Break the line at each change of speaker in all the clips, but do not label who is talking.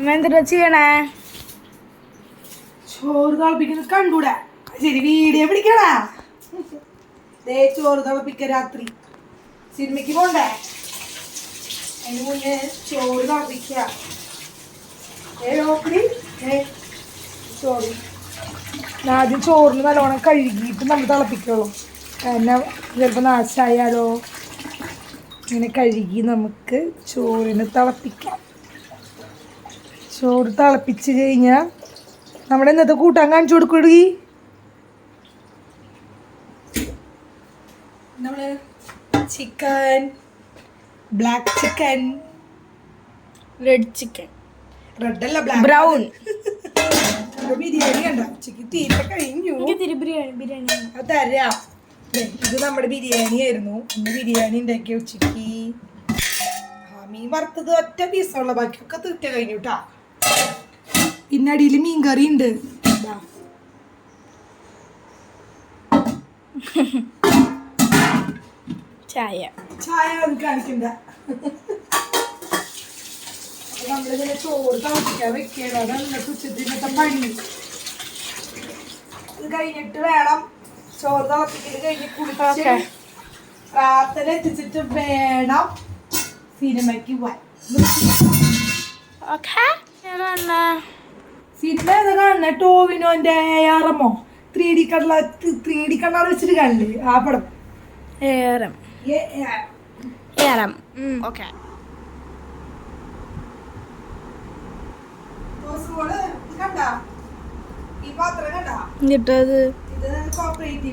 അമ്മ ചെയ്യണേ
ചോറ് തിളപ്പിക്കുന്നത് കണ്ടൂടാ? ശരി വീഡിയോ പിടിക്കണാ? ദേ ചോറ് തിളപ്പിക്ക രാത്രി. സിനിമയ്ക്ക് പോണ്ടേ? അതിന് മുന്നേ ചോറ് തിളപ്പിക്ക. ചോറ് ആദ്യം ചോറിന് നല്ലോണം കഴുകിയിട്ട് നമ്മൾ തിളപ്പിക്കുള്ളൂ. കാരണം ചിലപ്പോൾ നാശമായാലോ ഇങ്ങനെ കഴുകി നമുക്ക് ചോറിന് തിളപ്പിക്കാം. ചോറ് തിളപ്പിച്ച് കഴിഞ്ഞാൽ നമ്മുടെ ഇന്നത്തെ കൂട്ടാൻ കാണിച്ചു നമ്മൾ chicken black chicken
red chicken
red അല്ല ബ്ലാക്ക്
ബ്രൗൺ
ബിരിയാണി കണ്ട? ഉച്ചയ്ക്ക് തീരെ കഴിഞ്ഞു.
ബിരിയാണി ബിരിയാണി
അത് തരാം. ഇത് നമ്മുടെ ബിരിയാണി ആയിരുന്നു. ഇന്ന് ബിരിയാണി ഉണ്ടാക്കിയ ഉച്ചയ്ക്ക്. ആ മീൻ വറുത്തത് ഒറ്റ പീസുള്ള ബാക്കിയൊക്കെ തീറ്റ കഴിഞ്ഞു കേട്ടാ പിന്നെ അടിയിൽ മീൻ കറി ഉണ്ട്.
ചായ
ചായ കാണിക്കണ്ട. നമ്മളിങ്ങനെ ചോറ് തിളപ്പിക്കാൻ വെക്കണം. അതാണ് ഇന്നത്തെ ഉച്ചത്തിൽ ഇന്നത്തെ പണി. ഇത് കഴിഞ്ഞിട്ട് വേണം ചോറ് തിളപ്പിക്കൽ കഴിഞ്ഞ് കുളിച്ച്. പ്രാർത്ഥന എത്തിച്ചിട്ട് വേണം സിനിമയ്ക്ക് പോവാൻ.
ഓക്കെ.
സിനിമ ഏതാ കാണുന്ന? ടോവിനോന്റെ ആറമോ ത്രീ ഡി കണ്ണ ത്രീ ഡി കണ്ണാട് വെച്ചിട്ട് കാണില്ലേ ആ പടം.
ഏറം. ഏറം. ഓക്കെ.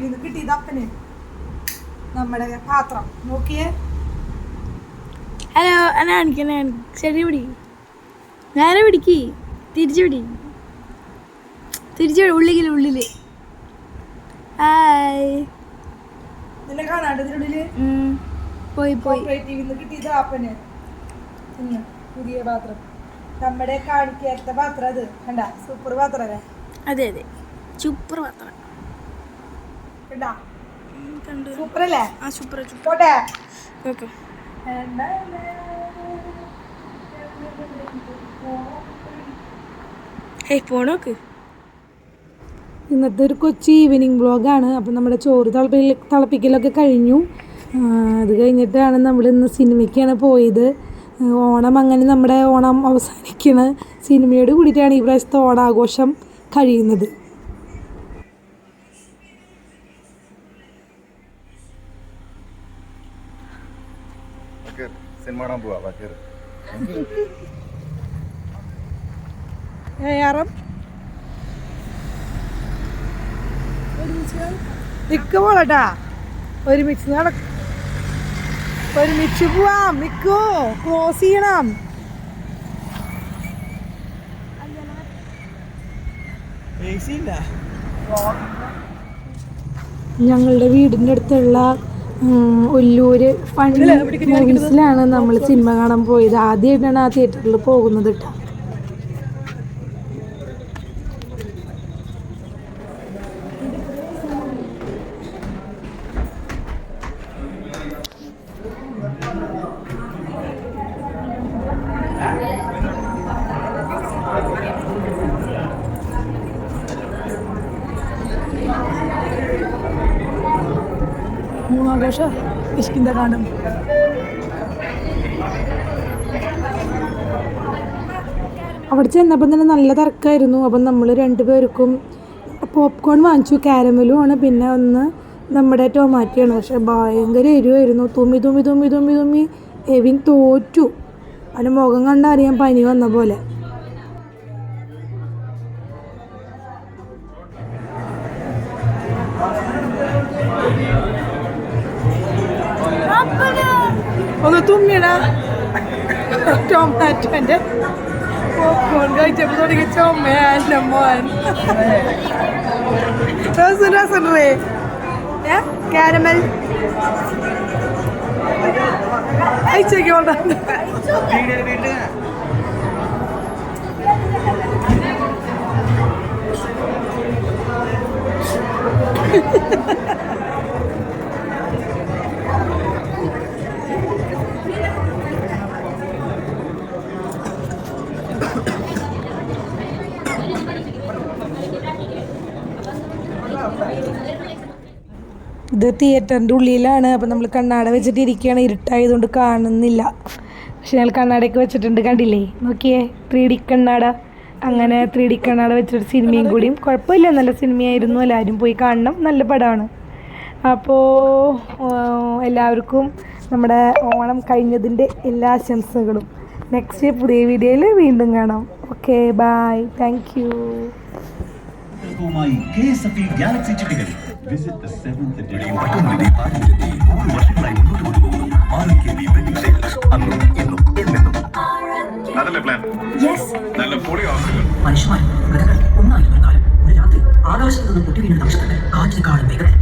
ഇത് കിട്ടിയത് അപ്പന്. നമ്മുടെ പാത്രം. നോക്കിയേ.
ഹലോ എന്നാ കാണിക്കണേ ശരി പിടി. നേരെ പിടിക്ക്. തിരിച്ചു പിടി തിരിച്ചു പിടി ഉള്ളിൽ ഉള്ളിൽ. ഹായ്
നിന്നെ കാണാണ്ട് ഇതിനുള്ളിൽ.
ഉം. പോയി പോയി.
പുതിയ പാത്രം. നമ്മുടെ കാണിക്കാത്ത പാത്രം അത്. കണ്ട? സൂപ്പർ പാത്രം അല്ലേ?
അതെ അതെ. സൂപ്പർ പാത്രം.
കണ്ടാ? സൂപ്പർ അല്ലേ?
ആ സൂപ്പർ സൂപ്പർ ഓക്കെ. ഹേയ് പോണോക്ക്
ഇന്നത്തെ ഒരു കൊച്ചി ഈവനിങ് വ്ളോഗാണ് അപ്പം നമ്മുടെ ചോറ് തിളപ്പി തിളപ്പിക്കലൊക്കെ കഴിഞ്ഞു. അത് കഴിഞ്ഞിട്ടാണ് നമ്മൾ ഇന്ന് സിനിമയ്ക്കാണ് പോയത്. ഓണം അങ്ങനെ നമ്മുടെ ഓണം അവസാനിക്കണ. സിനിമയോട് കൂടിയിട്ടാണ് ഈ പ്രാവശ്യത്തെ ഓണാഘോഷം കഴിയുന്നത്.
സിനിമ കാണാൻ പോവാ ബക്കീർ
ഏറെ നിക്ക് പോളട്ടാ ഒരുമിച്ച് നട ഒരുമിച്ച് പോവാം. നിക്കോ? ക്ലോസ് ചെയ്യണം. ഞങ്ങളുടെ വീടിന്റെ അടുത്തുള്ള ഉല്ലൂര് ഫണ്ട് മൂവീസിലാണ് നമ്മൾ സിനിമ കാണാൻ പോയത്. ആദ്യമായിട്ടാണ് ആ തിയേറ്ററിൽ പോകുന്നത് കേട്ടോ മൂന്നാഘോഷ ഇഷ്കിന്റെ കാണും അവിടെ ചെന്നപ്പം തന്നെ നല്ല തിരക്കായിരുന്നു. അപ്പം നമ്മൾ രണ്ടുപേർക്കും പോപ്കോൺ വാങ്ങിച്ചു. കാരമലും ആണ്. പിന്നെ ഒന്ന് നമ്മുടെ ടൊമാറ്റോയാണ്. പക്ഷെ ഭയങ്കര എരിവായിരുന്നു. തുമ്മി തുമ്മി തുമ്മി തുമ്മി തുമ്മി എവിൻ തോറ്റു. അവന്റെ മുഖം കണ്ടറിയാൻ പനി വന്ന പോലെ. ഒന്ന് തുമ്മിടാ. ടൊമാറ്റോന്റെ പോപ്കോൺ കഴിച്ചപ്പോൾ ഏ? ഇത് തിയേറ്ററിന്റെ ഉള്ളിലാണ്. അപ്പം നമ്മൾ കണ്ണാട വെച്ചിട്ട് ഇരിക്കുകയാണ്. ഇരുട്ടായതുകൊണ്ട് കാണുന്നില്ല. പക്ഷെ ഞങ്ങൾ കണ്ണാടയൊക്കെ വെച്ചിട്ടുണ്ട്. കണ്ടില്ലേ? നോക്കിയേ. ത്രീ ഡി കണ്ണാട. അങ്ങനെ ത്രീ ഡി കണ്ണാട വെച്ചിട്ട് സിനിമയും കൂടിയും. കുഴപ്പമില്ല. നല്ല സിനിമയായിരുന്നു. എല്ലാവരും പോയി കാണണം. നല്ല പടമാണ്. അപ്പോൾ എല്ലാവർക്കും നമ്മുടെ ഓണം കഴിഞ്ഞതിന്റെ എല്ലാ ആശംസകളും. നെക്സ്റ്റ് പുതിയ വീഡിയോയിൽ വീണ്ടും കാണാം. Okay bye thank you
galaxy ചിട്ടികൾ visit the seventh edition.
അതല്ലേ പ്ലാൻ നല്ല പൊളി ഓഫറുകൾ
മനുഷ്യന്മാർ മൃഗങ്ങൾ ഒന്നായിരുന്ന കാലം. ഒരു രാത്രി ആകാശത്ത് നിന്ന് പൊട്ടി വീണ നക്ഷത്രങ്ങൾ കാറ്റിനെക്കാളും വേഗത്തിൽ